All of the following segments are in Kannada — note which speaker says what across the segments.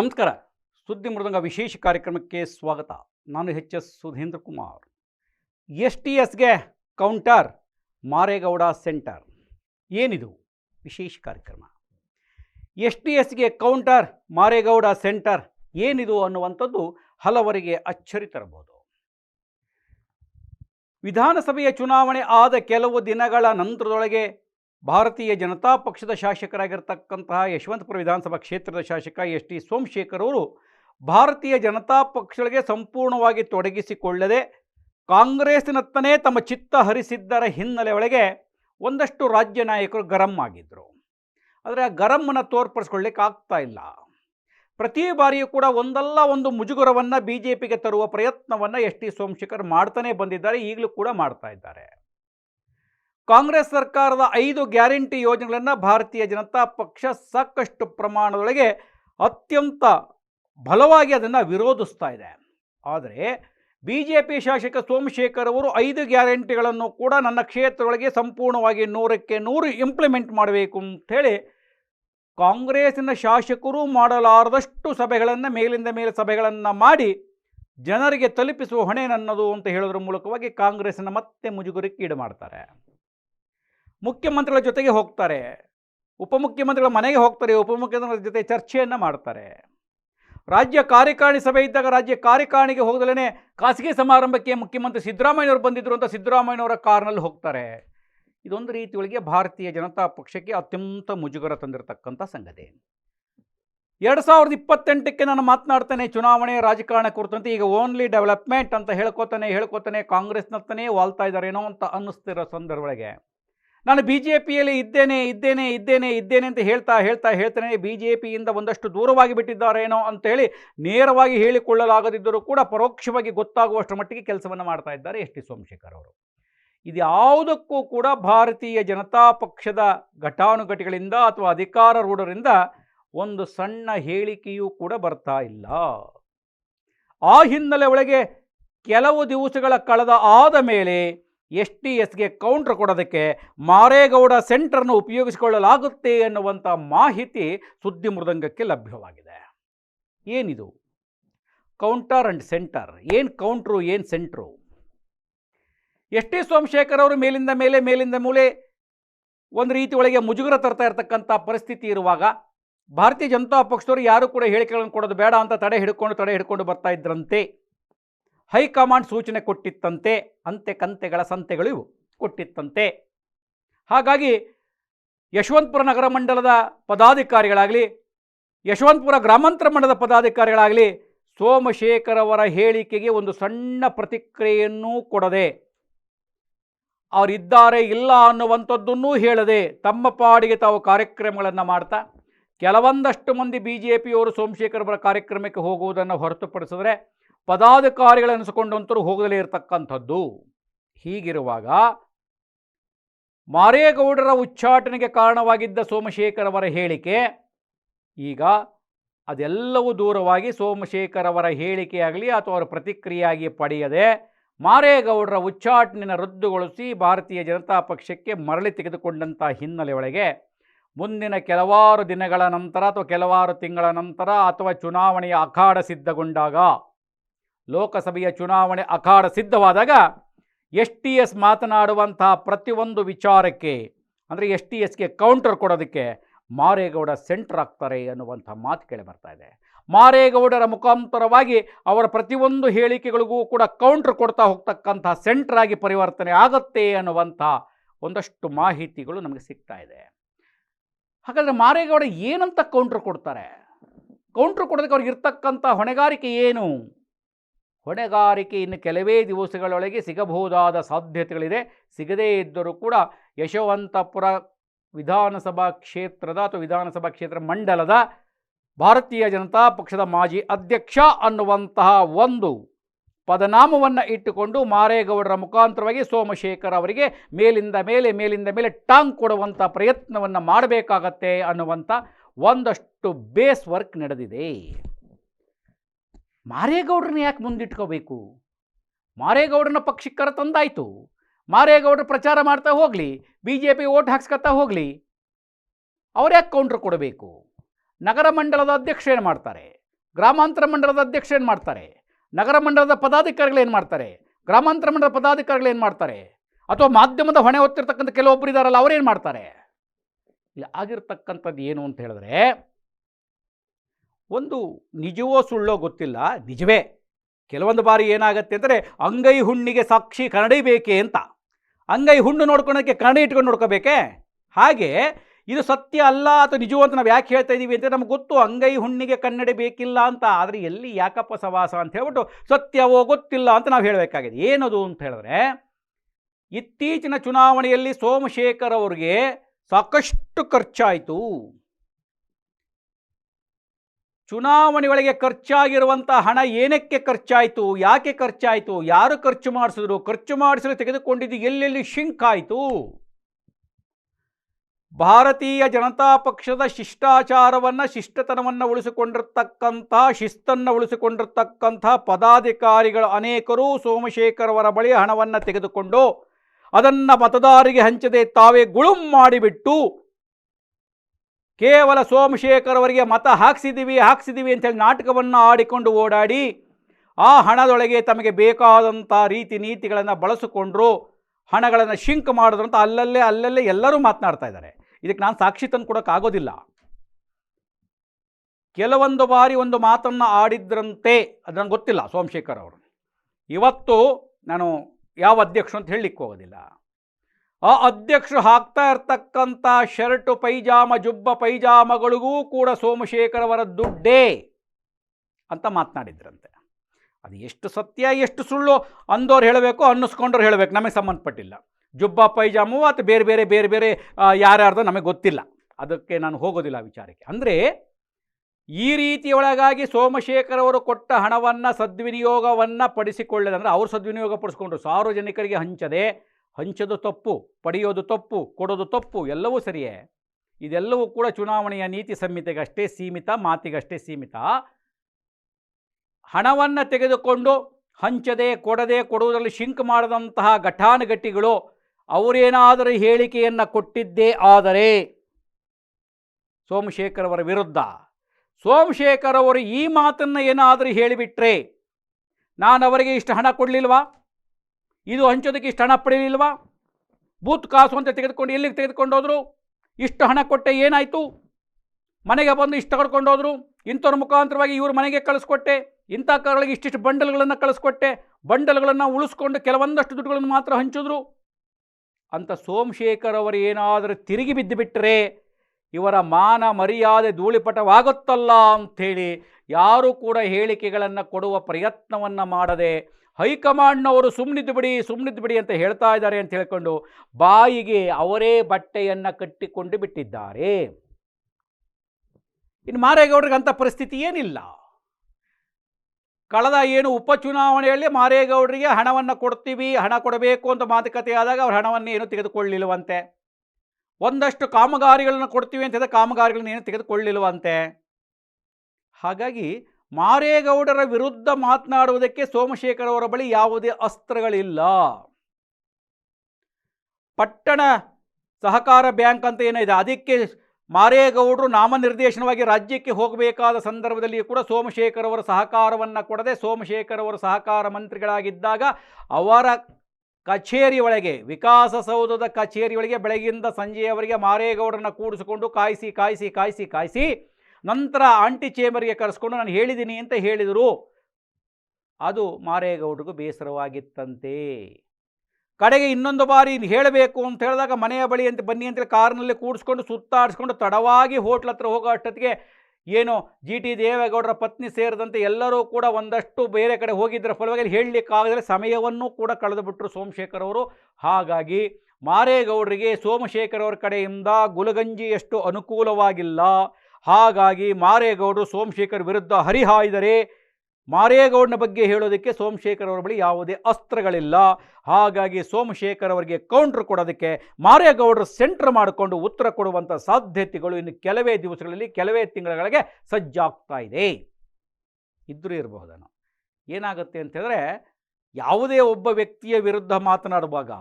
Speaker 1: ನಮಸ್ಕಾರ. ಸುದ್ದಿ ಮೃದಂಗ ವಿಶೇಷ ಕಾರ್ಯಕ್ರಮಕ್ಕೆ ಸ್ವಾಗತ. ನಾನು H S Sudhindra Kumar. S T ಎಸ್ಗೆ ಕೌಂಟರ್ ಮಾರೇಗೌಡ ಸೆಂಟರ್. ಏನಿದು? ವಿಶೇಷ ಕಾರ್ಯಕ್ರಮ. ಎಸ್ ಟಿ ಎಸ್ಗೆ ಕೌಂಟರ್ ಮಾರೇಗೌಡ ಸೆಂಟರ್ ಏನಿದು ಅನ್ನುವಂಥದ್ದು ಹಲವರಿಗೆ ಅಚ್ಚರಿ ತರಬಹುದು. ವಿಧಾನಸಭೆಯ ಚುನಾವಣೆ ಆದ ಕೆಲವು ದಿನಗಳ ನಂತರದೊಳಗೆ ಭಾರತೀಯ ಜನತಾ ಪಕ್ಷದ ಶಾಸಕರಾಗಿರ್ತಕ್ಕಂತಹ ಯಶವಂತಪುರ ವಿಧಾನಸಭಾ ಕ್ಷೇತ್ರದ ಶಾಸಕ ಎಸ್ ಟಿ ಸೋಮಶೇಖರ್ ಅವರು ಭಾರತೀಯ ಜನತಾ ಪಕ್ಷಗಳಿಗೆ ಸಂಪೂರ್ಣವಾಗಿ ತೊಡಗಿಸಿಕೊಳ್ಳದೆ ಕಾಂಗ್ರೆಸ್ನತ್ತನೇ ತಮ್ಮ ಚಿತ್ತ ಹರಿಸಿದ್ದರ ಹಿನ್ನೆಲೆ ಒಳಗೆ ಒಂದಷ್ಟು ರಾಜ್ಯ ನಾಯಕರು ಗರಂ ಆಗಿದ್ದರು ಆದರೆ ಆ ಗರಮ್ಮನ್ನು ತೋರ್ಪಡಿಸ್ಕೊಳ್ಳಿಕ್ಕೆ ಆಗ್ತಾ ಇಲ್ಲ. ಪ್ರತಿ ಬಾರಿಯೂ ಕೂಡ ಒಂದಲ್ಲ ಒಂದು ಮುಜುಗರವನ್ನು ಬಿ ಜೆ ಪಿಗೆ ತರುವ ಪ್ರಯತ್ನವನ್ನು ಎಸ್ ಟಿ ಸೋಮಶೇಖರ್ ಮಾಡ್ತಾನೆ ಬಂದಿದ್ದಾರೆ, ಈಗಲೂ ಕೂಡ ಮಾಡ್ತಾ ಇದ್ದಾರೆ. ಕಾಂಗ್ರೆಸ್ ಸರ್ಕಾರದ ಐದು ಗ್ಯಾರಂಟಿ ಯೋಜನೆಗಳನ್ನು ಭಾರತೀಯ ಜನತಾ ಪಕ್ಷ ಸಾಕಷ್ಟು ಪ್ರಮಾಣದೊಳಗೆ ಅತ್ಯಂತ ಬಲವಾಗಿ ಅದನ್ನು ವಿರೋಧಿಸ್ತಾ ಇದೆ. ಆದರೆ ಬಿ ಜೆ ಪಿ ಶಾಸಕ ಸೋಮಶೇಖರ್ ಅವರು ಐದು ಗ್ಯಾರಂಟಿಗಳನ್ನು ಕೂಡ ನನ್ನ ಕ್ಷೇತ್ರದೊಳಗೆ ಸಂಪೂರ್ಣವಾಗಿ ನೂರಕ್ಕೆ ನೂರು ಇಂಪ್ಲಿಮೆಂಟ್ ಮಾಡಬೇಕು ಅಂಥೇಳಿ ಕಾಂಗ್ರೆಸ್ಸಿನ ಶಾಸಕರು ಮಾಡಲಾರದಷ್ಟು ಸಭೆಗಳನ್ನು ಮೇಲಿಂದ ಮೇಲೆ ಸಭೆಗಳನ್ನು ಮಾಡಿ ಜನರಿಗೆ ತಲುಪಿಸುವ ಹೊಣೆ ನನ್ನದು ಅಂತ ಹೇಳೋದ್ರ ಮೂಲಕವಾಗಿ ಕಾಂಗ್ರೆಸ್ನ ಮತ್ತೆ ಮುಜುಗರಕ್ಕೆ ಈಡು ಮಾಡ್ತಾರೆ. ಮುಖ್ಯಮಂತ್ರಿಗಳ ಜೊತೆಗೆ ಹೋಗ್ತಾರೆ. ಉಪಮುಖ್ಯಮಂತ್ರಿಗಳ ಮನೆಗೆ ಹೋಗ್ತಾರೆ. ಉಪಮುಖ್ಯಮಂತ್ರಿಗಳ ಜೊತೆ ಚರ್ಚೆಯನ್ನು ಮಾಡ್ತಾರೆ. ರಾಜ್ಯ ಕಾರ್ಯಕಾರಿಣಿ ಸಭೆ ಇದ್ದಾಗ ರಾಜ್ಯ ಕಾರ್ಯಕಾರಿಣಿಗೆ ಹೋಗದಲೇ ಖಾಸಗಿ ಸಮಾರಂಭಕ್ಕೆ ಮುಖ್ಯಮಂತ್ರಿ ಸಿದ್ದರಾಮಯ್ಯವರು ಬಂದಿದ್ದರು ಅಂತ ಸಿದ್ದರಾಮಯ್ಯನವರ ಕಾರ್ನಲ್ಲಿ ಹೋಗ್ತಾರೆ. ಇದೊಂದು ರೀತಿಯೊಳಗೆ ಭಾರತೀಯ ಜನತಾ ಪಕ್ಷಕ್ಕೆ ಅತ್ಯಂತ ಮುಜುಗರ ತಂದಿರತಕ್ಕಂಥ ಸಂಗತಿ. ಎರಡು ಸಾವಿರದ ಇಪ್ಪತ್ತೆಂಟಕ್ಕೆ ನಾನು ಮಾತನಾಡ್ತೇನೆ, ಚುನಾವಣೆ ರಾಜಕಾರಣ ಕುರಿತಂತೆ. ಈಗ ಓನ್ಲಿ ಡೆವಲಪ್ಮೆಂಟ್ ಅಂತ ಹೇಳ್ಕೋತಾನೆ, ಹೇಳ್ಕೊತಾನೆ ಕಾಂಗ್ರೆಸ್ನತ್ತನೇ ವಾಲ್ತಾ ಇದ್ದಾರೇನೋ ಅಂತ ಅನ್ನಿಸ್ತಿರೋ ಸಂದರ್ಭದೊಳಗೆ ನಾನು ಬಿ ಜೆ ಪಿಯಲ್ಲಿ ಇದ್ದೇನೆ ಇದ್ದೇನೆ ಇದ್ದೇನೆ ಇದ್ದೇನೆ ಅಂತ ಹೇಳ್ತಾ ಹೇಳ್ತಾ ಹೇಳ್ತೇನೆ ಬಿ ಜೆ ಪಿಯಿಂದ ಒಂದಷ್ಟು ದೂರವಾಗಿ ಬಿಟ್ಟಿದ್ದಾರೇನೋ ಅಂತೇಳಿ ನೇರವಾಗಿ ಹೇಳಿಕೊಳ್ಳಲಾಗದಿದ್ದರೂ ಕೂಡ ಪರೋಕ್ಷವಾಗಿ ಗೊತ್ತಾಗುವಷ್ಟರ ಮಟ್ಟಿಗೆ ಕೆಲಸವನ್ನು ಮಾಡ್ತಾ ಇದ್ದಾರೆ ಎಸ್ ಟಿ ಸೋಮಶೇಖರ್ ಅವರು. ಇದು ಯಾವುದಕ್ಕೂ ಕೂಡ ಭಾರತೀಯ ಜನತಾ ಪಕ್ಷದ ಘಟಾನುಘಟಿಗಳಿಂದ ಅಥವಾ ಅಧಿಕಾರರೂಢರಿಂದ ಒಂದು ಸಣ್ಣ ಹೇಳಿಕೆಯೂ ಕೂಡ ಬರ್ತಾ ಇಲ್ಲ. ಆ ಹಿನ್ನೆಲೆ ಒಳಗೆ ಕೆಲವು ದಿವಸಗಳ ಕಳೆದ ಆದ ಮೇಲೆ ಎಸ್ ಟಿ ಎಸ್ಗೆ ಕೌಂಟ್ರ್ ಕೊಡೋದಕ್ಕೆ ಮಾರೇಗೌಡ ಸೆಂಟರ್ನ ಉಪಯೋಗಿಸಿಕೊಳ್ಳಲಾಗುತ್ತೆ ಎನ್ನುವಂಥ ಮಾಹಿತಿ ಸುದ್ದಿ ಮೃದಂಗಕ್ಕೆ ಲಭ್ಯವಾಗಿದೆ. ಏನಿದು? ಕೌಂಟರ್ ಆ್ಯಂಡ್ ಸೆಂಟರ್ ಏನು ಕೌಂಟ್ರು ಏನು ಸೆಂಟ್ರು ಎಸ್ ಟಿ ಸೋಮಶೇಖರ್ ಅವರು ಮೇಲಿಂದ ಮೇಲೆ, ಮೇಲಿಂದ ಮೂಲೆ ಒಂದು ರೀತಿ ಒಳಗೆ ಮುಜುಗರ ತರ್ತಾ ಇರತಕ್ಕಂಥ ಪರಿಸ್ಥಿತಿ ಇರುವಾಗ ಭಾರತೀಯ ಜನತಾ ಪಕ್ಷದವರು ಯಾರು ಕೂಡ ಹೇಳಿಕೆಗಳನ್ನು ಕೊಡೋದು ಬೇಡ ಅಂತ ತಡೆ ಹಿಡ್ಕೊಂಡು ತಡೆ ಹಿಡ್ಕೊಂಡು ಬರ್ತಾ ಇದ್ರಂತೆ. ಹೈಕಮಾಂಡ್ ಸೂಚನೆ ಕೊಟ್ಟಿತ್ತಂತೆ, ಅಂತೆ ಕಂತೆಗಳ ಸಂತೆಗಳು ಇವು ಕೊಟ್ಟಿತ್ತಂತೆ. ಹಾಗಾಗಿ ಯಶವಂತಪುರ ನಗರ ಮಂಡಲದ ಪದಾಧಿಕಾರಿಗಳಾಗಲಿ, ಯಶವಂತಪುರ ಗ್ರಾಮಾಂತರ ಮಂಡಲದ ಪದಾಧಿಕಾರಿಗಳಾಗಲಿ ಸೋಮಶೇಖರ್ ಅವರ ಹೇಳಿಕೆಗೆ ಒಂದು ಸಣ್ಣ ಪ್ರತಿಕ್ರಿಯೆಯನ್ನೂ ಕೊಡದೆ, ಅವರಿದ್ದಾರೆ ಇಲ್ಲ ಅನ್ನುವಂಥದ್ದನ್ನೂ ಹೇಳದೆ ತಮ್ಮ ಪಾಡಿಗೆ ತಾವು ಕಾರ್ಯಕ್ರಮಗಳನ್ನು ಮಾಡ್ತಾ, ಕೆಲವೊಂದಷ್ಟು ಮಂದಿ ಬಿ ಜೆ ಪಿಯವರು ಸೋಮಶೇಖರ್ ಅವರ ಕಾರ್ಯಕ್ರಮಕ್ಕೆ ಹೋಗುವುದನ್ನು ಹೊರತುಪಡಿಸಿದ್ರೆ ಪದಾಧಿಕಾರಿಗಳನ್ನಿಸಿಕೊಂಡಂತರೂ ಹೋಗದಲೇ ಇರತಕ್ಕಂಥದ್ದು. ಹೀಗಿರುವಾಗ ಮಾರೇಗೌಡರ ಉಚ್ಚಾಟನೆಗೆ ಕಾರಣವಾಗಿದ್ದ ಸೋಮಶೇಖರ್ ಅವರ ಹೇಳಿಕೆ, ಈಗ ಅದೆಲ್ಲವೂ ದೂರವಾಗಿ ಸೋಮಶೇಖರ್ ಅವರ ಹೇಳಿಕೆಯಾಗಲಿ ಅಥವಾ ಅವರ ಪ್ರತಿಕ್ರಿಯೆಯಾಗಿ ಪಡೆಯದೆ ಮಾರೇಗೌಡರ ಉಚ್ಚಾಟನೆಯನ್ನು ರದ್ದುಗೊಳಿಸಿ ಭಾರತೀಯ ಜನತಾ ಪಕ್ಷಕ್ಕೆ ಮರಳಿ ತೆಗೆದುಕೊಂಡಂಥ ಹಿನ್ನೆಲೆ ಒಳಗೆ ಮುಂದಿನ ಕೆಲವಾರು ದಿನಗಳ ನಂತರ ಅಥವಾ ಕೆಲವಾರು ತಿಂಗಳ ನಂತರ ಅಥವಾ ಚುನಾವಣೆಯ ಅಖಾಡ ಸಿದ್ಧಗೊಂಡಾಗ ಲೋಕಸಭೆಯ ಚುನಾವಣೆ ಅಖಾಡ ಸಿದ್ಧವಾದಾಗ ಎಸ್ ಟಿ ಎಸ್ ಮಾತನಾಡುವಂತಹ ಪ್ರತಿಯೊಂದು ವಿಚಾರಕ್ಕೆ, ಅಂದರೆ ಎಸ್ ಟಿ ಎಸ್ಗೆ ಕೌಂಟರ್ ಕೊಡೋದಕ್ಕೆ ಮಾರೇಗೌಡ ಸೆಂಟ್ರ್ ಆಗ್ತಾರೆ ಅನ್ನುವಂಥ ಮಾತು ಕೇಳಿ ಬರ್ತಾ ಇದೆ. ಮಾರೇಗೌಡರ ಮುಖಾಂತರವಾಗಿ ಅವರ ಪ್ರತಿಯೊಂದು ಹೇಳಿಕೆಗಳಿಗೂ ಕೂಡ ಕೌಂಟರ್ ಕೊಡ್ತಾ ಹೋಗ್ತಕ್ಕಂಥ ಸೆಂಟ್ರ್ ಆಗಿ ಪರಿವರ್ತನೆ ಆಗುತ್ತೆ ಅನ್ನುವಂಥ ಒಂದಷ್ಟು ಮಾಹಿತಿಗಳು ನಮಗೆ ಸಿಗ್ತಾ ಇದೆ. ಹಾಗಾದರೆ ಮಾರೇಗೌಡ ಏನಂತ ಕೌಂಟ್ರ್ ಕೊಡ್ತಾರೆ? ಕೌಂಟ್ರ್ ಕೊಡೋದಕ್ಕೆ ಅವ್ರಿಗೆ ಇರ್ತಕ್ಕಂಥ ಹೊಣೆಗಾರಿಕೆ ಏನು? ಹೊಣೆಗಾರಿಕೆ ಇನ್ನು ಕೆಲವೇ ದಿವಸಗಳೊಳಗೆ ಸಿಗಬಹುದಾದ ಸಾಧ್ಯತೆಗಳಿದೆ. ಸಿಗದೇ ಇದ್ದರೂ ಕೂಡ ಯಶವಂತಪುರ ವಿಧಾನಸಭಾ ಕ್ಷೇತ್ರದ ಅಥವಾ ವಿಧಾನಸಭಾ ಕ್ಷೇತ್ರ ಮಂಡಲದ ಭಾರತೀಯ ಜನತಾ ಪಕ್ಷದ ಮಾಜಿ ಅಧ್ಯಕ್ಷ ಅನ್ನುವಂತಹ ಒಂದು ಪದನಾಮವನ್ನು ಇಟ್ಟುಕೊಂಡು ಮಾರೇಗೌಡರ ಮುಖಾಂತರವಾಗಿ ಸೋಮಶೇಖರ್ ಅವರಿಗೆ ಮೇಲಿಂದ ಮೇಲೆ ಮೇಲಿಂದ ಮೇಲೆ ಟಾಂಗ್ ಕೊಡುವಂಥ ಪ್ರಯತ್ನವನ್ನು ಮಾಡಬೇಕಾಗತ್ತೆ ಅನ್ನುವಂಥ ಒಂದಷ್ಟು ಬೇಸ್ ವರ್ಕ್ ನಡೆದಿದೆ. ಮಾರೇಗೌಡರನ್ನ ಯಾಕೆ ಮುಂದಿಟ್ಕೋಬೇಕು? ಮಾರೇಗೌಡರನ್ನ ಪಕ್ಷಿಕರ ತಂದಾಯಿತು. ಮಾರೇಗೌಡರು ಪ್ರಚಾರ ಮಾಡ್ತಾ ಹೋಗಲಿ ಬಿ ಜೆ ಪಿ ಓಟ್ ಹಾಕ್ಸ್ಕೊತಾ ಹೋಗಲಿ, ಅವ್ರು ಯಾಕೆ ಕೌಂಟ್ರ್ ಕೊಡಬೇಕು? ನಗರ ಮಂಡಲದ ಅಧ್ಯಕ್ಷ ಏನು ಮಾಡ್ತಾರೆ? ಗ್ರಾಮಾಂತರ ಮಂಡಲದ ಅಧ್ಯಕ್ಷ ಏನು ಮಾಡ್ತಾರೆ? ನಗರ ಮಂಡಲದ ಪದಾಧಿಕಾರಿಗಳು ಏನು ಮಾಡ್ತಾರೆ? ಗ್ರಾಮಾಂತರ ಮಂಡಲದ ಪದಾಧಿಕಾರಿಗಳು ಏನು ಮಾಡ್ತಾರೆ? ಅಥವಾ ಮಾಧ್ಯಮದ ಹೊಣೆ ಹೊತ್ತಿರ್ತಕ್ಕಂಥ ಕೆಲವೊಬ್ಬರು ಇದ್ದಾರಲ್ಲ ಅವ್ರೇನು ಮಾಡ್ತಾರೆ? ಇಲ್ಲಿ, ಆಗಿರ್ತಕ್ಕಂಥದ್ದು ಏನು ಅಂತ ಹೇಳಿದ್ರೆ ಒಂದು ನಿಜವೋ ಸುಳ್ಳೋ ಗೊತ್ತಿಲ್ಲ. ನಿಜವೇ. ಕೆಲವೊಂದು ಬಾರಿ ಏನಾಗುತ್ತೆ ಅಂದರೆ ಅಂಗೈ ಹುಣ್ಣಿಗೆ ಸಾಕ್ಷಿ ಕನ್ನಡಿ ಬೇಕೇ ಅಂತ. ಅಂಗೈ ಹುಣ್ಣು ನೋಡ್ಕೊಳೋಕ್ಕೆ ಕನ್ನಡಿ ಇಟ್ಕೊಂಡು ನೋಡ್ಕೋಬೇಕೆ? ಹಾಗೆ ಇದು ಸತ್ಯ ಅಲ್ಲ ಅಥವಾ ನಿಜವೋ ಅಂತ ನಾವು ಯಾಕೆ ಹೇಳ್ತಾ ಇದ್ದೀವಿ ಅಂತ ನಮ್ಗೆ ಗೊತ್ತು. ಅಂಗೈ ಹುಣ್ಣಿಗೆ ಕನ್ನಡಿ ಬೇಕಿಲ್ಲ ಅಂತ. ಆದರೆ ಎಲ್ಲಿ ಯಾಕಪ್ಪ ಸವಾಸ ಅಂತ ಹೇಳ್ಬಿಟ್ಟು ಸತ್ಯವೋ ಗೊತ್ತಿಲ್ಲ ಅಂತ ನಾವು ಹೇಳಬೇಕಾಗಿದೆ. ಏನದು ಅಂತ ಹೇಳಿದ್ರೆ ಇತ್ತೀಚಿನ ಚುನಾವಣೆಯಲ್ಲಿ ಸೋಮಶೇಖರ್ ಅವರಿಗೆ ಸಾಕಷ್ಟು ಖರ್ಚಾಯಿತು. ಚುನಾವಣೆಯೊಳಗೆ ಖರ್ಚಾಗಿರುವಂಥ ಹಣ ಏನಕ್ಕೆ ಖರ್ಚಾಯಿತು, ಯಾಕೆ ಖರ್ಚಾಯಿತು, ಯಾರು ಖರ್ಚು ಮಾಡಿಸಿದ್ರು, ಖರ್ಚು ಮಾಡಿಸಲು ತೆಗೆದುಕೊಂಡಿದ್ದು ಎಲ್ಲೆಲ್ಲಿ ಶಿಂಕ್ ಆಯಿತು? ಭಾರತೀಯ ಜನತಾ ಪಕ್ಷದ ಶಿಷ್ಟಾಚಾರವನ್ನು, ಶಿಷ್ಟತನವನ್ನು ಉಳಿಸಿಕೊಂಡಿರ್ತಕ್ಕಂಥ, ಶಿಸ್ತನ್ನು ಉಳಿಸಿಕೊಂಡಿರ್ತಕ್ಕಂಥ ಪದಾಧಿಕಾರಿಗಳು ಅನೇಕರು ಸೋಮಶೇಖರ್ ಅವರ ಬಳಿ ಹಣವನ್ನು ತೆಗೆದುಕೊಂಡು ಅದನ್ನು ಮತದಾರರಿಗೆ ಹಂಚದೆ ತಾವೇ ಗುಳುಂ ಮಾಡಿಬಿಟ್ಟು ಕೇವಲ ಸೋಮಶೇಖರ್ ಅವರಿಗೆ ಮತ ಹಾಕ್ಸಿದ್ದೀವಿ ಹಾಕ್ಸಿದ್ದೀವಿ ಅಂತೇಳಿ ನಾಟಕವನ್ನು ಆಡಿಕೊಂಡು ಓಡಾಡಿ ಆ ಹಣದೊಳಗೆ ತಮಗೆ ಬೇಕಾದಂಥ ರೀತಿ ನೀತಿಗಳನ್ನು ಬಳಸಿಕೊಂಡ್ರು, ಹಣಗಳನ್ನು ಶಿಂಕ್ ಮಾಡಿದ್ರು ಅಂತ ಅಲ್ಲಲ್ಲೇ ಅಲ್ಲಲ್ಲೇ ಎಲ್ಲರೂ ಮಾತನಾಡ್ತಾ ಇದ್ದಾರೆ. ಇದಕ್ಕೆ ನಾನು ಸಾಕ್ಷಿ ತಂದು ಕೊಡೋಕ್ಕಾಗೋದಿಲ್ಲ. ಕೆಲವೊಂದು ಬಾರಿ ಒಂದು ಮಾತನ್ನು ಆಡಿದ್ರಂತೆ, ಅದು ಗೊತ್ತಿಲ್ಲ ಸೋಮಶೇಖರ್ ಅವರು. ಇವತ್ತು ನಾನು ಯಾವ ಅಧ್ಯಕ್ಷರು ಅಂತ ಹೇಳಲಿಕ್ಕೆ ಹೋಗೋದಿಲ್ಲ. ಆ ಅಧ್ಯಕ್ಷರು ಹಾಕ್ತಾ ಇರ್ತಕ್ಕಂಥ ಶರ್ಟು, ಪೈಜಾಮ, ಜುಬ್ಬ, ಪೈಜಾಮಗಳಿಗೂ ಕೂಡ ಸೋಮಶೇಖರವರ ದುಡ್ಡೇ ಅಂತ ಮಾತನಾಡಿದ್ರಂತೆ. ಅದು ಎಷ್ಟು ಸತ್ಯ, ಎಷ್ಟು ಸುಳ್ಳು ಅಂದೋರು ಹೇಳಬೇಕು, ಅನ್ನಿಸ್ಕೊಂಡ್ರು ಹೇಳಬೇಕು, ನಮಗೆ ಸಂಬಂಧಪಟ್ಟಿಲ್ಲ. ಜುಬ್ಬ, ಪೈಜಾಮು ಅಥವಾ ಬೇರೆ ಬೇರೆ ಬೇರೆ ಬೇರೆ ಯಾರ್ಯಾರ್ದೋ ನಮಗೆ ಗೊತ್ತಿಲ್ಲ. ಅದಕ್ಕೆ ನಾನು ಹೋಗೋದಿಲ್ಲ ವಿಚಾರಕ್ಕೆ. ಅಂದರೆ ಈ ರೀತಿಯೊಳಗಾಗಿ ಸೋಮಶೇಖರ್ ಅವರು ಕೊಟ್ಟ ಹಣವನ್ನು, ಸದ್ವಿನಿಯೋಗವನ್ನು ಪಡಿಸಿಕೊಳ್ಳದಂದ್ರೆ ಅವರು ಸದ್ವಿನಿಯೋಗ ಪಡಿಸ್ಕೊಂಡ್ರು, ಸಾರ್ವಜನಿಕರಿಗೆ ಹಂಚದೆ ಹಂಚೋದು ತಪ್ಪು, ಪಡೆಯೋದು ತಪ್ಪು, ಕೊಡೋದು ತಪ್ಪು, ಎಲ್ಲವೂ ಸರಿಯೇ. ಇದೆಲ್ಲವೂ ಕೂಡ ಚುನಾವಣೆಯ ನೀತಿ ಸಂಹಿತೆಗಷ್ಟೇ ಸೀಮಿತ, ಮಾತಿಗಷ್ಟೇ ಸೀಮಿತ. ಹಣವನ್ನು ತೆಗೆದುಕೊಂಡು ಹಂಚದೆ, ಕೊಡದೆ, ಕೊಡುವುದರಲ್ಲಿ ಶಿಂಕ್ ಮಾಡದಂತಹ ಘಟಾನುಘಟಿಗಳು ಅವರೇನಾದರೂ ಹೇಳಿಕೆಯನ್ನು ಕೊಟ್ಟಿದ್ದೇ ಆದರೆ ಸೋಮಶೇಖರ್ ಅವರ ವಿರುದ್ಧ. ಸೋಮಶೇಖರ್ ಅವರು ಈ ಮಾತನ್ನು ಏನಾದರೂ ಹೇಳಿಬಿಟ್ರೆ ನಾನು ಅವರಿಗೆ ಇಷ್ಟು ಹಣ ಕೊಡಲಿಲ್ವಾ? ಇದು ಹಂಚೋದಕ್ಕೆ ಇಷ್ಟು ಹಣ ಪಡೆಯಲಿಲ್ವಾ? ಬೂತ್ ಕಾಸು ಅಂತ ತೆಗೆದುಕೊಂಡು ಎಲ್ಲಿಗೆ ತೆಗೆದುಕೊಂಡು ಹೋದರು? ಇಷ್ಟು ಹಣ ಕೊಟ್ಟೆ ಏನಾಯಿತು? ಮನೆಗೆ ಬಂದು ಇಷ್ಟು ತಗೊಂಡು ಹೋದರು? ಇಂಥವ್ರ ಮುಖಾಂತರವಾಗಿ ಇವ್ರ ಮನೆಗೆ ಕಳಿಸ್ಕೊಟ್ಟೆ? ಇಂಥ ಕಾರ್ಗಳಿಗೆ ಇಷ್ಟಿಷ್ಟು ಬಂಡಲ್ಗಳನ್ನು ಕಳಿಸ್ಕೊಟ್ಟೆ? ಬಂಡಲ್ಗಳನ್ನು ಉಳಿಸ್ಕೊಂಡು ಕೆಲವೊಂದಷ್ಟು ದುಡ್ಡುಗಳನ್ನು ಮಾತ್ರ ಹಂಚಿದ್ರು? ಅಂತ ಸೋಮಶೇಖರ್ ಅವರು ಏನಾದರೂ ತಿರುಗಿ ಬಿದ್ದು ಬಿಟ್ಟರೆ ಇವರ ಮಾನ ಮರ್ಯಾದೆ ಧೂಳಿಪಟವಾಗುತ್ತಲ್ಲ ಅಂಥೇಳಿ ಯಾರೂ ಕೂಡ ಹೇಳಿಕೆಗಳನ್ನು ಕೊಡುವ ಪ್ರಯತ್ನವನ್ನು ಮಾಡದೆ ಹೈಕಮಾಂಡ್ನವರು ಸುಮ್ಮನಿದ್ದು ಬಿಡಿ ಸುಮ್ಮನಿದ್ದು ಬಿಡಿ ಅಂತ ಹೇಳ್ತಾ ಇದ್ದಾರೆ ಅಂತ ಹೇಳ್ಕೊಂಡು ಬಾಯಿಗೆ ಅವರೇ ಬಟ್ಟೆಯನ್ನು ಕಟ್ಟಿಕೊಂಡು ಬಿಟ್ಟಿದ್ದಾರೆ. ಇನ್ನು ಮಾರೇಗೌಡರಿಗೆ ಅಂಥ ಪರಿಸ್ಥಿತಿ ಏನಿಲ್ಲ. ಕಳೆದ ಏನು ಉಪಚುನಾವಣೆಯಲ್ಲಿ ಮಾರೇಗೌಡರಿಗೆ ಹಣವನ್ನು ಕೊಡ್ತೀವಿ, ಹಣ ಕೊಡಬೇಕು ಅಂತ ಮಾತುಕತೆ ಆದಾಗ ಅವ್ರ ಹಣವನ್ನು ಏನು ತೆಗೆದುಕೊಳ್ಳಿಲ್ವಂತೆ ಒಂದಷ್ಟು ಕಾಮಗಾರಿಗಳನ್ನು ಕೊಡ್ತೀವಿ ಅಂತ ಕಾಮಗಾರಿಗಳನ್ನ ಏನು ತೆಗೆದುಕೊಳ್ಳಿಲ್ವಂತೆ ಹಾಗಾಗಿ ಮಾರೇಗೌಡರ ವಿರುದ್ಧ ಮಾತನಾಡುವುದಕ್ಕೆ ಸೋಮಶೇಖರ್ ಅವರ ಬಳಿ ಯಾವುದೇ ಅಸ್ತ್ರಗಳಿಲ್ಲ. ಪಟ್ಟಣ ಸಹಕಾರ ಬ್ಯಾಂಕ್ ಅಂತ ಏನಿದೆ, ಅದಕ್ಕೆ ಮಾರೇಗೌಡರು ನಾಮನಿರ್ದೇಶನವಾಗಿ ರಾಜ್ಯಕ್ಕೆ ಹೋಗಬೇಕಾದ ಸಂದರ್ಭದಲ್ಲಿಯೂ ಕೂಡ ಸೋಮಶೇಖರ್ ಅವರ ಸಹಕಾರವನ್ನು ಕೊಡದೆ ಸೋಮಶೇಖರ್ ಅವರು ಸಹಕಾರ ಮಂತ್ರಿಗಳಾಗಿದ್ದಾಗ ಅವರ ಕಚೇರಿ ಒಳಗೆ ವಿಕಾಸಸೌಧದ ಕಚೇರಿ ಒಳಗೆ ಬೆಳಗಿಂದ ಸಂಜೆಯವರೆಗೆ ಮಾರೇಗೌಡರನ್ನು ಕೂಡಿಸಿಕೊಂಡು ಕಾಯಿಸಿ ಕಾಯಿಸಿ ಕಾಯಿಸಿ ಕಾಯಿಸಿ ನಂತರ ಆಂಟಿ ಚೇಂಬರ್ಗೆ ಕರೆಸ್ಕೊಂಡು ನಾನು ಹೇಳಿದ್ದೀನಿ ಅಂತ ಹೇಳಿದರು. ಅದು ಮಾರೇಗೌಡರಿಗೂ ಬೇಸರವಾಗಿತ್ತಂತೆ. ಕಡೆಗೆ ಇನ್ನೊಂದು ಬಾರಿ ಹೇಳಬೇಕು ಅಂತ ಹೇಳಿದಾಗ ಮನೆಯ ಬಳಿ ಅಂತ ಬನ್ನಿ ಅಂತೇಳಿ ಕಾರ್ನಲ್ಲಿ ಕೂಡಿಸ್ಕೊಂಡು ಸುತ್ತಾಡಿಸ್ಕೊಂಡು ತಡವಾಗಿ ಹೋಟ್ಲ್ ಹತ್ರ ಹೋಗೋ ಅಷ್ಟೊತ್ತಿಗೆ ಏನು ಜಿ ಟಿ ದೇವೇಗೌಡರ ಪತ್ನಿ ಸೇರಿದಂತೆ ಎಲ್ಲರೂ ಕೂಡ ಒಂದಷ್ಟು ಬೇರೆ ಕಡೆ ಹೋಗಿದ್ದರ ಫಲವಾಗಿ ಹೇಳಲಿಕ್ಕಾಗದರೆ ಸಮಯವನ್ನು ಕೂಡ ಕಳೆದುಬಿಟ್ರು ಸೋಮಶೇಖರ್ ಅವರು. ಹಾಗಾಗಿ ಮಾರೇಗೌಡರಿಗೆ ಸೋಮಶೇಖರ್ ಅವರ ಕಡೆಯಿಂದ ಗುಲಗಂಜಿಯಷ್ಟು ಅನುಕೂಲವಾಗಿಲ್ಲ. ಹಾಗಾಗಿ ಮಾರೇಗೌಡರು ಸೋಮಶೇಖರ್ ವಿರುದ್ಧ ಹರಿಹಾಯ್ದರೆ ಮಾರೇಗೌಡನ ಬಗ್ಗೆ ಹೇಳೋದಕ್ಕೆ ಸೋಮಶೇಖರ್ ಅವರ ಬಳಿ ಯಾವುದೇ ಅಸ್ತ್ರಗಳಿಲ್ಲ. ಹಾಗಾಗಿ ಸೋಮಶೇಖರ್ ಅವರಿಗೆ ಕೌಂಟ್ರ್ ಕೊಡೋದಕ್ಕೆ ಮಾರೇಗೌಡರು ಸೆಂಟ್ರ್ ಮಾಡಿಕೊಂಡು ಉತ್ತರ ಕೊಡುವಂಥ ಸಾಧ್ಯತೆಗಳು ಇನ್ನು ಕೆಲವೇ ದಿವಸಗಳಲ್ಲಿ, ಕೆಲವೇ ತಿಂಗಳೊಳಗೆ ಸಜ್ಜಾಗ್ತಾ ಇದೆ. ಇದ್ರೂ ಇರಬಹುದನ್ನು ಏನಾಗುತ್ತೆ ಅಂತ ಹೇಳಿದ್ರೆ ಯಾವುದೇ ಒಬ್ಬ ವ್ಯಕ್ತಿಯ ವಿರುದ್ಧ ಮಾತನಾಡುವಾಗ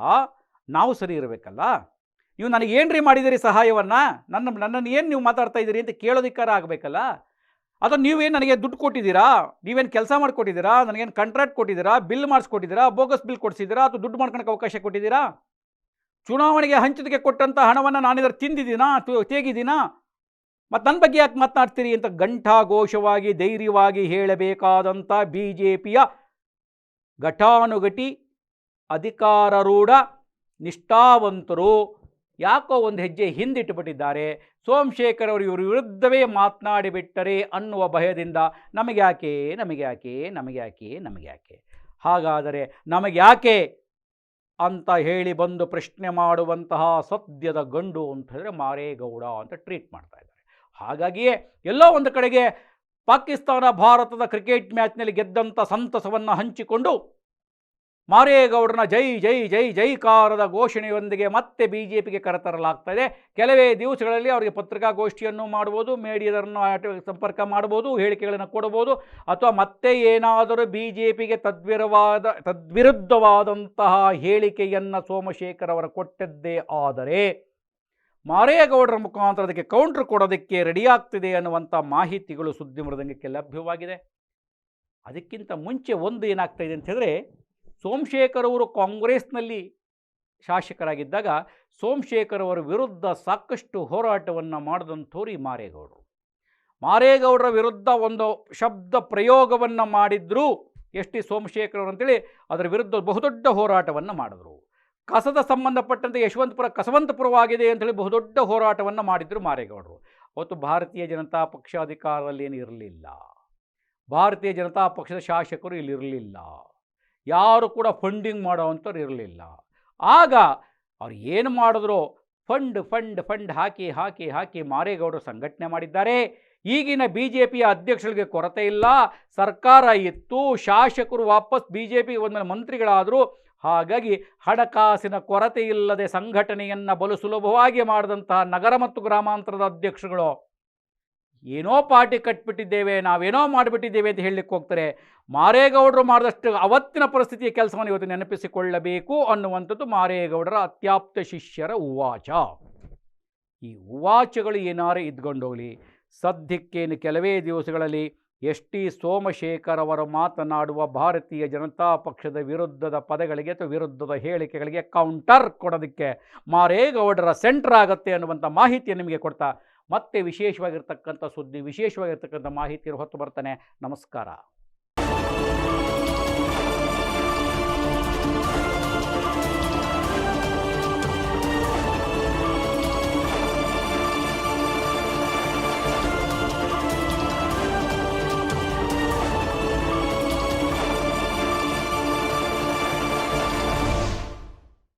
Speaker 1: ನಾವು ಸರಿ ಇರಬೇಕಲ್ಲ? ನೀವು ನನಗೆ ಏನ್ರಿ ಮಾಡಿದಿರಿ ಸಹಾಯವನ್ನು? ನನ್ನ ನನ್ನನ್ನು ಏನು ನೀವು ಮಾತಾಡ್ತಾ ಇದ್ದೀರಿ ಅಂತ ಕೇಳೋದಿಕ್ಕಾರ ಆಗಬೇಕಲ್ಲ? ಅಥವಾ ನೀವೇನು ನನಗೆ ದುಡ್ಡು ಕೊಟ್ಟಿದ್ದೀರಾ? ನೀವೇನು ಕೆಲಸ ಮಾಡಿಕೊಟ್ಟಿದ್ದೀರಾ? ನನಗೇನು ಕಾಂಟ್ರಾಕ್ಟ್ ಕೊಟ್ಟಿದ್ದೀರಾ? ಬಿಲ್ ಮಾಡಿಸ್ಕೊಟ್ಟಿದ್ದೀರಾ? ಬೋಗಸ್ ಬಿಲ್ ಕೊಡಿಸಿದ್ದೀರಾ? ಅಥವಾ ದುಡ್ಡು ಮಾಡ್ಕೊಳಕ್ಕೆ ಅವಕಾಶ ಕೊಟ್ಟಿದ್ದೀರಾ? ಚುನಾವಣೆಗೆ ಹಂಚಿದಕ್ಕೆ ಕೊಟ್ಟಂಥ ಹಣವನ್ನು ನಾನಿದ್ರ ತಿಂದಿದ್ದೀನಾ? ತೇಗಿದ್ದೀನಾ? ಮತ್ತು ನನ್ನ ಬಗ್ಗೆ ಯಾಕೆ ಮಾತನಾಡ್ತೀರಿ ಅಂತ ಘಂಟಾಘೋಷವಾಗಿ, ಧೈರ್ಯವಾಗಿ ಹೇಳಬೇಕಾದಂಥ ಬಿ ಜೆ ಪಿಯ ಘಟಾನುಘಟಿ ಅಧಿಕಾರರೂಢ ನಿಷ್ಠಾವಂತರು. ಯಾಕೋ ಒಂದು ಹೆಜ್ಜೆ ಹಿಂದಿಟ್ಟುಬಿಟ್ಟಿದ್ದಾರೆ. ಸೋಮಶೇಖರ್ ಅವರು ಇವರ ವಿರುದ್ಧವೇ ಮಾತನಾಡಿಬಿಟ್ಟರೆ ಅನ್ನುವ ಭಯದಿಂದ ನಮಗೆ ಯಾಕೆ ನಮಗೆ ಯಾಕೆ ನಮಗೆ ಯಾಕೆ, ನಮಗೆ ಹಾಗಾದರೆ ನಮಗೆ ಯಾಕೆ ಅಂತ ಹೇಳಿ ಬಂದು ಪ್ರಶ್ನೆ ಮಾಡುವಂತಹ ಸದ್ಯದ ಗಂಡು ಅಂತ ಹೇಳಿದ್ರೆ ಮಾರೇಗೌಡ ಅಂತ ಟ್ರೀಟ್ ಮಾಡ್ತಾ ಇದ್ದಾರೆ. ಹಾಗಾಗಿಯೇ ಎಲ್ಲೋ ಒಂದು ಕಡೆಗೆ ಪಾಕಿಸ್ತಾನ, ಭಾರತದ ಕ್ರಿಕೆಟ್ ಮ್ಯಾಚ್ನಲ್ಲಿ ಗೆದ್ದಂಥ ಸಂತಸವನ್ನು ಹಂಚಿಕೊಂಡು ಮಾರೇಗೌಡರನ್ನ ಜೈ ಜೈ ಜೈ, ಜೈಕಾರದ ಘೋಷಣೆಯೊಂದಿಗೆ ಮತ್ತೆ ಬಿ ಜೆ ಪಿಗೆ ಕರೆತರಲಾಗ್ತಾ ಇದೆ ಕೆಲವೇ ದಿವಸಗಳಲ್ಲಿ ಅವರಿಗೆ ಪತ್ರಿಕಾಗೋಷ್ಠಿಯನ್ನು ಮಾಡ್ಬೋದು ಮೀಡಿಯಾದನ್ನು ಆಟ- ಸಂಪರ್ಕ ಮಾಡ್ಬೋದು, ಹೇಳಿಕೆಗಳನ್ನು ಕೊಡ್ಬೋದು, ಅಥವಾ ಮತ್ತೆ ಏನಾದರೂ ಬಿ ಜೆ ಪಿಗೆ ತದ್ವಿರವಾದ, ತದ್ವಿರುದ್ಧವಾದಂತಹ ಹೇಳಿಕೆಯನ್ನು ಸೋಮಶೇಖರ್ ಅವರು ಕೊಟ್ಟದ್ದೇ ಆದರೆ, ಮಾರೇಗೌಡರ ಮುಖಾಂತರ ಅದಕ್ಕೆ ಕೌಂಟ್ರ್ ಕೊಡೋದಕ್ಕೆ ರೆಡಿಯಾಗ್ತಿದೆ ಅನ್ನುವಂಥ ಮಾಹಿತಿಗಳು ಸುದ್ದಿ ಮೃದಂಗಕ್ಕೆ ಲಭ್ಯವಾಗಿದೆ. ಅದಕ್ಕಿಂತ ಮುಂಚೆ ಒಂದು ಏನಾಗ್ತಾ ಇದೆ ಅಂತ ಹೇಳಿದ್ರೆ ಸೋಮಶೇಖರ್ ಅವರು ಕಾಂಗ್ರೆಸ್ನಲ್ಲಿ ಶಾಸಕರಾಗಿದ್ದಾಗ ಸೋಮಶೇಖರ್ ಅವರ ವಿರುದ್ಧ ಸಾಕಷ್ಟು ಹೋರಾಟವನ್ನು ಮಾಡಿದಂಥವ್ರು ಈ ಮಾರೇಗೌಡರು. ಮಾರೇಗೌಡರ ವಿರುದ್ಧ ಒಂದು ಶಬ್ದ ಪ್ರಯೋಗವನ್ನು ಮಾಡಿದ್ರು ಎಸ್ ಟಿ ಸೋಮಶೇಖರ್ ಅವರು ಅಂತೇಳಿ ಅದರ ವಿರುದ್ಧ ಬಹುದೊಡ್ಡ ಹೋರಾಟವನ್ನು ಮಾಡಿದ್ರು. ಕಸದ ಸಂಬಂಧಪಟ್ಟಂತೆ ಯಶವಂತಪುರ ಕಸವಂತಪುರವಾಗಿದೆ ಅಂತೇಳಿ ಬಹುದೊಡ್ಡ ಹೋರಾಟವನ್ನು ಮಾಡಿದ್ರು ಮಾರೇಗೌಡರು. ಅವತ್ತು ಭಾರತೀಯ ಜನತಾ ಪಕ್ಷ ಅಧಿಕಾರದಲ್ಲಿ ಏನು ಇರಲಿಲ್ಲ ಭಾರತೀಯ ಜನತಾ ಪಕ್ಷದ ಶಾಸಕರು ಇಲ್ಲಿರಲಿಲ್ಲ. ಯಾರು ಕೂಡ ಫಂಡಿಂಗ್ ಮಾಡೋವಂಥವ್ರು ಇರಲಿಲ್ಲ. ಆಗ ಅವ್ರು ಏನು ಮಾಡಿದ್ರು? ಫಂಡ್ ಫಂಡ್ ಫಂಡ್ ಹಾಕಿ ಹಾಕಿ ಹಾಕಿ ಮಾರೇಗೌಡರು ಸಂಘಟನೆ ಮಾಡಿದ್ದಾರೆ. ಈಗಿನ ಬಿ ಜೆ ಪಿಯ ಅಧ್ಯಕ್ಷರಿಗೆ ಕೊರತೆ ಇಲ್ಲ. ಸರ್ಕಾರ ಇತ್ತು. ಶಾಸಕರು ವಾಪಸ್ ಬಿ ಜೆ ಪಿ ಒಂದು ಮಂತ್ರಿಗಳಾದರು. ಹಾಗಾಗಿ ಹಣಕಾಸಿನ ಕೊರತೆ ಇಲ್ಲದೆ ಸಂಘಟನೆಯನ್ನು ಬಲು ಸುಲಭವಾಗಿ ಮಾಡಿದಂತಹ ನಗರ ಮತ್ತು ಗ್ರಾಮಾಂತರದ ಅಧ್ಯಕ್ಷರುಗಳು ಏನೋ ಪಾರ್ಟಿ ಕಟ್ಬಿಟ್ಟಿದ್ದೇವೆ, ನಾವೇನೋ ಮಾಡಿಬಿಟ್ಟಿದ್ದೇವೆ ಅಂತ ಹೇಳಲಿಕ್ಕೆ ಹೋಗ್ತಾರೆ. ಮಾರೇಗೌಡರು ಮಾಡಿದಷ್ಟು ಅವತ್ತಿನ ಪರಿಸ್ಥಿತಿಯ ಕೆಲಸವನ್ನು ಇವತ್ತು ನೆನಪಿಸಿಕೊಳ್ಳಬೇಕು ಅನ್ನುವಂಥದ್ದು ಮಾರೇಗೌಡರ ಅತ್ಯಾಪ್ತ ಶಿಷ್ಯರ ಉವಾಚ. ಈ ಉವಾಚಗಳು ಏನಾರು ಇದ್ಕೊಂಡೋಗಲಿ ಸದ್ಯಕ್ಕೇನು ಕೆಲವೇ ದಿವಸಗಳಲ್ಲಿ ಎಸ್ ಟಿ ಸೋಮಶೇಖರ್ ಅವರು ಮಾತನಾಡುವ ಭಾರತೀಯ ಜನತಾ ಪಕ್ಷದ ವಿರುದ್ಧದ ಪದಗಳಿಗೆ ಅಥವಾ ವಿರುದ್ಧದ ಹೇಳಿಕೆಗಳಿಗೆ ಕೌಂಟರ್ ಕೊಡೋದಕ್ಕೆ ಮಾರೇಗೌಡರ ಸೆಂಟರ್ ಆಗುತ್ತೆ ಅನ್ನುವಂಥ ಮಾಹಿತಿಯನ್ನು ನಿಮಗೆ ಕೊಡ್ತಾ ಮತ್ತೆ ವಿಶೇಷವಾಗಿರ್ತಕ್ಕಂಥ ಸುದ್ದಿ ವಿಶೇಷವಾಗಿರ್ತಕ್ಕಂಥ ಮಾಹಿತಿ ಹೊತ್ತು ಬರ್ತಾನೆ. ನಮಸ್ಕಾರ.